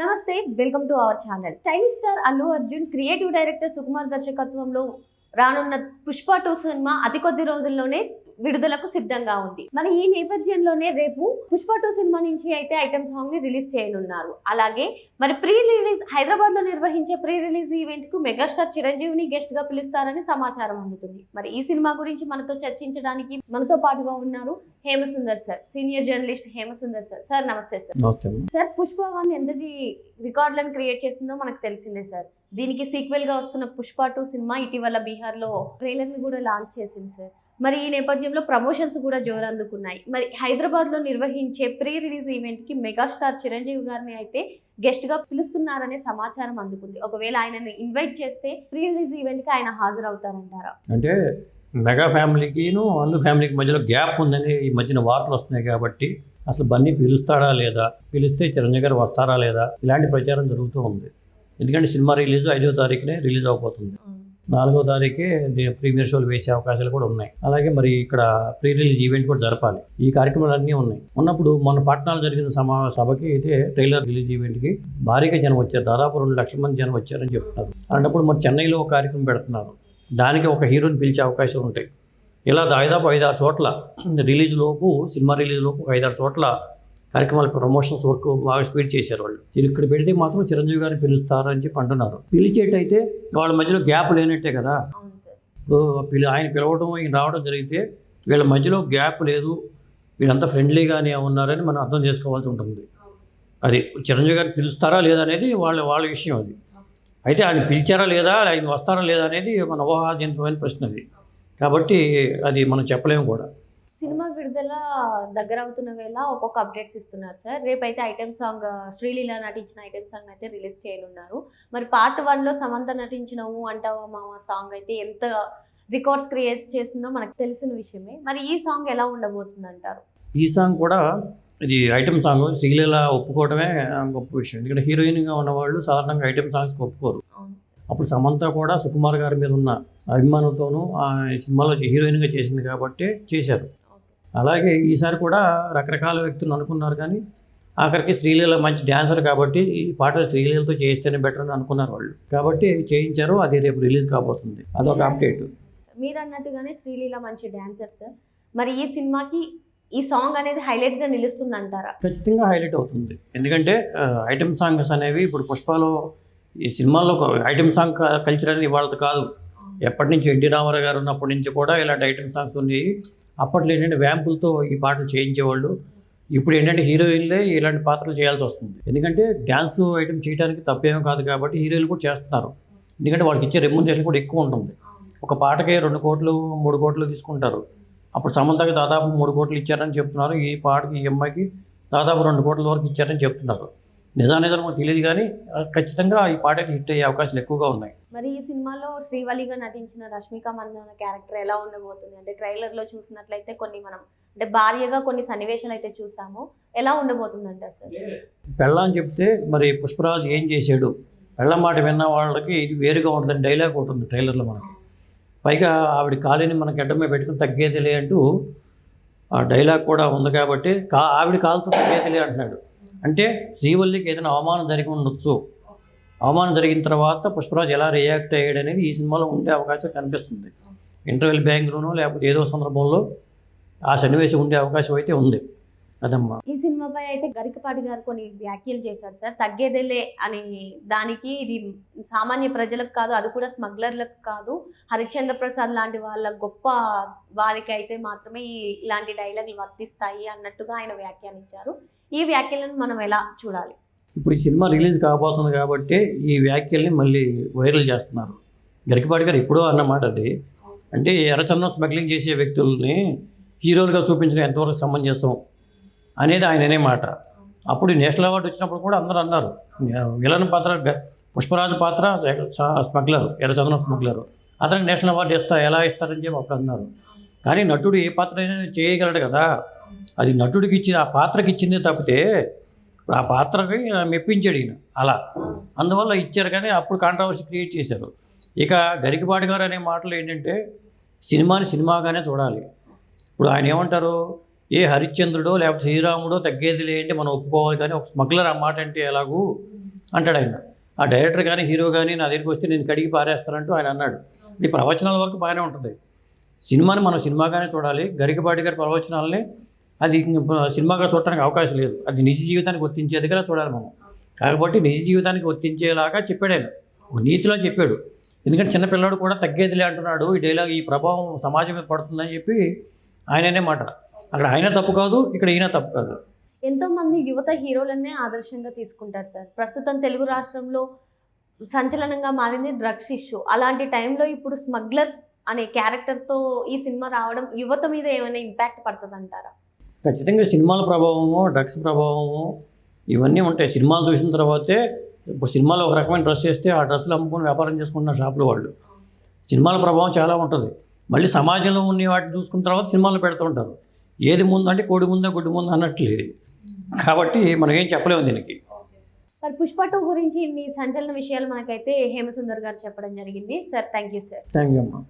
నమస్తే welcome to our channel. Stylish star Allu Arjun creative director Sukumar దర్శకత్వంలో రానున్న Pushpa two cinema అతి కొద్ది రోజుల్లోనే విడుదలకు సిద్ధంగా ఉంది. మరి ఈ నేపథ్యంలోనే రేపు పుష్ప టూ సినిమా నుంచి అయితే ఐటమ్ సాంగ్ని రిలీజ్ చేయనున్నారు. అలాగే మరి ప్రీ రిలీజ్ హైదరాబాద్లో నిర్వహించే ప్రీ రిలీజ్ ఈవెంట్కు మెగాస్టార్ చిరంజీవిని గెస్ట్గా పిలుస్తారని సమాచారం అందుతుంది. మరి ఈ సినిమా గురించి మనతో చర్చించడానికి మనతో పాటుగా ఉన్నారు Hemasundar sir senior journalist Hemasundar sir. Sir నమస్తే సార్. సార్ పుష్ప వన్ ఎంతటి రికార్డులను క్రియేట్ చేసిందో మనకు తెలిసిందే సార్. దీనికి సీక్వెల్గా వస్తున్న పుష్ప టూ సినిమా ఇటీవల బీహార్లో ట్రైలర్ని కూడా లాంచ్ చేసింది సార్. మరి ఈ నేపథ్యంలో ప్రమోషన్స్ కూడా జోరందుకున్నాయి. మరి హైదరాబాద్లో నిర్వహించే ప్రీ రిలీజ్ ఈవెంట్కి మెగాస్టార్ చిరంజీవి గారిని అయితే గెస్ట్గా పిలుస్తున్నారనే సమాచారం అందుకుంది. ఒకవేళ ఆయనని ఇన్వైట్ చేస్తే ప్రీ రిలీజ్ ఈవెంట్కి ఆయన హాజరవుతారంటారా? అంటే మెగా ఫ్యామిలీకిను అల్లు ఫ్యామిలీకి మధ్యలో గ్యాప్ ఉందని ఈ మధ్యన వార్తలు వస్తున్నాయి కాబట్టి అసలు బన్నీ పిలుస్తాడా లేదా? పిలిస్తే చిరంజీవి గారు వస్తారా లేదా? ఇలాంటి ప్రచారం జరుగుతూ ఉంది. ఎందుకంటే సినిమా రిలీజ్ ఐదో తారీఖునే రిలీజ్ అవబోతుంది. నాలుగో తారీఖే ప్రీమియర్ షోలు వేసే అవకాశాలు కూడా ఉన్నాయి. అలాగే మరి ఇక్కడ ప్రీ రిలీజ్ ఈవెంట్ కూడా జరపాలి. ఈ కార్యక్రమాలు అన్నీ ఉన్నాయి. ఉన్నప్పుడు మొన్న పట్టణాలు జరిగిన సమా సభకి అయితే ట్రైలర్ రిలీజ్ ఈవెంట్కి భారీగా జనం వచ్చారు. దాదాపు రెండు లక్షల మంది జనం వచ్చారని చెప్తున్నారు. అలాంటప్పుడు మరి చెన్నైలో ఒక కార్యక్రమం పెడుతున్నారు. దానికి ఒక హీరోని పిలిచే అవకాశం ఉంటాయి. ఇలా దాదాపు ఐదారు చోట్ల రిలీజ్ లోపు సినిమా రిలీజ్ లోపు ఒక ఐదారు చోట్ల కార్యక్రమాలు ప్రమోషన్స్ వర్క్ బాగా స్పీడ్ చేశారు వాళ్ళు. ఇది ఇక్కడ పెడితే మాత్రం చిరంజీవి గారిని పిలుస్తారు అని చెప్పి అంటున్నారు. పిలిచేటైతే వాళ్ళ మధ్యలో గ్యాప్ లేనట్టే కదా. ఆయన పిలవడం ఈయన రావడం జరిగితే వీళ్ళ మధ్యలో గ్యాప్ లేదు. వీళ్ళంతా ఫ్రెండ్లీగానే ఉన్నారని మనం అర్థం చేసుకోవాల్సి ఉంటుంది. అది చిరంజీవి గారిని పిలుస్తారా లేదా అనేది వాళ్ళ వాళ్ళ విషయం అది. అయితే ఆయన పిలిచారా లేదా ఆయన వస్తారా లేదా అనేది మన ఊహాజనితమైన ప్రశ్న అది. కాబట్టి అది మనం చెప్పలేము కూడా. సినిమా విడుదల దగ్గర అవుతున్న వేళ ఒక్కొక్క అప్డేట్స్ ఇస్తున్నారు సార్ రేపైతే ఐటెం సాంగ్ శ్రీలీల నటించిన ఐటెం సాంగ్ అయితే రిలీజ్ చేయనున్నారు. మరి పార్ట్ వన్లో సమంత నటించిన ఊ అంటావా మామ సాంగ్ అయితే ఎంత రికార్డ్స్ క్రియేట్ చేసిందో మనకు తెలిసిన విషయమే. మరి ఈ సాంగ్ ఎలా ఉండబోతుంది అంటారు ఈ సాంగ్ కూడా ఇది ఐటమ్ సాంగ్ శ్రీలీల ఒప్పుకోవడమే గొప్ప విషయం. ఎందుకంటే హీరోయిన్గా ఉన్నవాళ్ళు సాధారణంగా ఐటమ్ సాంగ్స్కి ఒప్పుకోరు. అప్పుడు సమంత కూడా సుకుమార్ గారి మీద ఉన్న అభిమానంతోనూ ఆ సినిమాలో హీరోయిన్గా చేసింది కాబట్టి చేశారు. అలాగే ఈసారి కూడా రకరకాల వ్యక్తులు అనుకున్నారు కానీ ఆఖరికి శ్రీలీల మంచి డ్యాన్సర్ కాబట్టి ఈ పాట శ్రీలీలతో చేస్తేనే బెటర్ అని అనుకున్నారు వాళ్ళు. కాబట్టి చేయించారు అది రేపు రిలీజ్ కాబోతుంది. అదొక అప్డేట్. మీరు అన్నట్టుగానే శ్రీలీల మంచి డాన్సర్ సార్. మరి ఈ సినిమాకి ఈ సాంగ్ అనేది హైలైట్గా నిలుస్తుంది అంటారా ఖచ్చితంగా హైలైట్ అవుతుంది. ఎందుకంటే ఐటమ్ సాంగ్స్ అనేవి ఇప్పుడు పుష్పలో ఈ సినిమాల్లో ఐటమ్ సాంగ్ కల్చర్ అనేది ఇవాళ కాదు. ఎప్పటి నుంచి ఎన్టీ రామారావు గారు ఉన్నప్పటి నుంచి కూడా ఇలాంటి ఐటమ్ సాంగ్స్ ఉన్నాయి. అప్పట్లో ఏంటంటే వ్యాంపులతో ఈ పాటలు చేయించేవాళ్ళు. ఇప్పుడు ఏంటంటే హీరోయిన్లే ఇలాంటి పాత్రలు చేయాల్సి వస్తుంది. ఎందుకంటే డ్యాన్స్ ఐటమ్ చేయడానికి తప్పేమీ కాదు కాబట్టి హీరోయిన్లు కూడా చేస్తున్నారు. ఎందుకంటే వాళ్ళకి ఇచ్చే రెమ్యునరేషన్ కూడా ఎక్కువ ఉంటుంది. ఒక పాటకే రెండు కోట్లు మూడు కోట్లు తీసుకుంటారు. అప్పుడు సమంతకి దాదాపు మూడు కోట్లు ఇచ్చారని చెప్తున్నారు. ఈ పాటకి ఈ అమ్మాయికి దాదాపు రెండు కోట్ల వరకు ఇచ్చారని చెప్తున్నారు. నిజానిజాలు మనకు తెలియదు కానీ ఖచ్చితంగా ఈ పాటకి హిట్ అయ్యే అవకాశాలు ఎక్కువగా ఉన్నాయి. మరి ఈ సినిమాలో శ్రీవల్లిగా నటించిన రష్మిక మందన క్యారెక్టర్ ఎలా ఉండబోతుంది? అంటే ట్రైలర్లో చూసినట్లయితే కొన్ని మనం అంటే భార్యగా కొన్ని సన్నివేశాలు అయితే చూసాము. ఎలా ఉండబోతుంది అంటారు సార్? పెళ్ళ అని చెప్తే మరి పుష్పరాజు ఏం చేశాడు? పెళ్ళ మాట విన్న వాళ్ళకి ఇది వేరుగా ఉంటుంది డైలాగ్ ఉంది ట్రైలర్లో మనకి. పైగా ఆవిడ కాలిని మన గడ్డమే పెట్టుకుని తగ్గేదిలే అంటూ ఆ డైలాగ్ కూడా ఉంది కాబట్టి కా ఆవిడ కాలుతో తగ్గేదిలే అంటున్నాడు. అంటే శ్రీవల్లికి ఏదైనా అవమానం జరిగి ఉండొచ్చు. అవమానం జరిగిన తర్వాత పుష్పరాజు ఎలా రియాక్ట్ అయ్యాడు అనేది ఈ సినిమాలో ఉండే అవకాశం కనిపిస్తుంది. ఇంటర్వెల్ బ్యాంక్లోనో లేకపోతే ఏదో సందర్భంలో ఆ సన్నివేశం ఉండే అవకాశం అయితే ఉంది. అదమ్మా ఈ సినిమాపై అయితే గరికపాటి గారు కొన్ని వ్యాఖ్యలు చేశారు సార్. తగ్గేదేలే అని దానికి ఇది సామాన్య ప్రజలకు కాదు అది కూడా స్మగ్లర్లకు కాదు. హరిశ్చంద్ర ప్రసాద్ లాంటి వాళ్ళ గొప్ప వారికి అయితే మాత్రమే ఇలాంటి డైలాగులు వర్తిస్తాయి అన్నట్టుగా ఆయన వ్యాఖ్యానించారు ఈ వ్యాఖ్యలను మనం ఎలా చూడాలి? ఇప్పుడు ఈ సినిమా రిలీజ్ కాబోతుంది కాబట్టి ఈ వ్యాఖ్యల్ని మళ్ళీ వైరల్ చేస్తున్నారు. గరికపాటి గారు ఎప్పుడో అన్నమాట అది. అంటే ఎర్రచందనం స్మగ్లింగ్ చేసే వ్యక్తుల్ని హీరోలుగా చూపించడం ఎంతవరకు సమంజసం? అనేది ఆయన అనే మాట. అప్పుడు నేషనల్ అవార్డు వచ్చినప్పుడు కూడా అందరూ అన్నారు. విలన్ పాత్ర గ- పుష్పరాజు పాత్ర స్మగ్లర్ ఎర్రచందనం స్మగ్లర్. అతనికి నేషనల్ అవార్డు ఇస్తా ఎలా ఇస్తారని చెప్పి అప్పుడు అన్నారు. కానీ నటుడు ఏ పాత్ర అయినా చేయగలడు కదా. అది నటుడికి ఇచ్చిన ఆ పాత్రకి ఇచ్చిందే తప్పితే ఇప్పుడు ఆ పాత్రకి మెప్పించాడు ఈయన. అలా. అందువల్ల ఇచ్చారు కానీ అప్పుడు కాంట్రవర్సీ క్రియేట్ చేశారు. ఇక గరికపాటి గారు అనే మాటలు ఏంటంటే సినిమాని సినిమాగానే చూడాలి. ఇప్పుడు ఆయన ఏమంటారు? ఏ హరిశ్చంద్రుడో లేకపోతే శ్రీరాముడో తగ్గేది లేంటి మనం ఒప్పుకోవాలి కానీ ఒక స్మగ్లర్ అమ్మాట అంటే ఎలాగూ అంటాడు ఆయన. ఆ డైరెక్టర్ కానీ హీరో కానీ నా దగ్గరికి వస్తే నేను కడిగి పారేస్తానంటూ ఆయన అన్నాడు. ఇది ప్రవచనాల వరకు బాగానే ఉంటుంది. సినిమాని మనం సినిమాగానే చూడాలి. గరికపాటి గారి ప్రవచనాలని అది సినిమాగా చూడటానికి అవకాశం లేదు. అది నిజ జీవితానికి వర్తించేదిగా చూడాలి మనం. కాబట్టి నిజ జీవితానికి వర్తించేలాగా చెప్పాడు ఆయన. ఒక నీతిలో చెప్పాడు. ఎందుకంటే చిన్నపిల్లాడు కూడా తగ్గేదిలే అంటున్నాడు. ఈ డైలాగ్ ఈ ప్రభావం సమాజం మీద పడుతుందని చెప్పి ఆయననే మాట. అక్కడ ఆయన తప్పు కాదు ఇక్కడ ఈయన తప్పు కాదు. ఎంతో మంది యువత హీరోలనే ఆదర్శంగా తీసుకుంటారు సార్. ప్రస్తుతం తెలుగు రాష్ట్రంలో సంచలనంగా మారింది డ్రగ్స్ ఇష్యూ. అలాంటి టైంలో ఇప్పుడు స్మగ్లర్ అనే క్యారెక్టర్తో ఈ సినిమా రావడం యువత మీద ఏమైనా ఇంపాక్ట్ పడుతుంది అంటారా ఖచ్చితంగా సినిమాల ప్రభావము డ్రగ్స్ ప్రభావము ఇవన్నీ ఉంటాయి. సినిమాలు చూసిన తర్వాతే ఇప్పుడు సినిమాలో ఒక రకమైన డ్రెస్ వేస్తే ఆ డ్రెస్సులు అమ్ముకొని వ్యాపారం చేసుకుంటున్న షాపులు వాళ్ళు. సినిమాల ప్రభావం చాలా ఉంటుంది. మళ్ళీ సమాజంలో ఉన్న వాటిని చూసుకున్న తర్వాత సినిమాలు పెడుతూ ఉంటారు. ఏది ముందు అంటే కోడి ముందా గుడ్డి ముందా అన్నట్లు ఇది. కాబట్టి మనం ఏం చెప్పలేము దీనికి. మరి పుష్ప టూ గురించి ఇన్ని సంచలన విషయాలు మనకైతే హేమసుందర్ గారు చెప్పడం జరిగింది. Sir thank you sir. Thank you అమ్మా.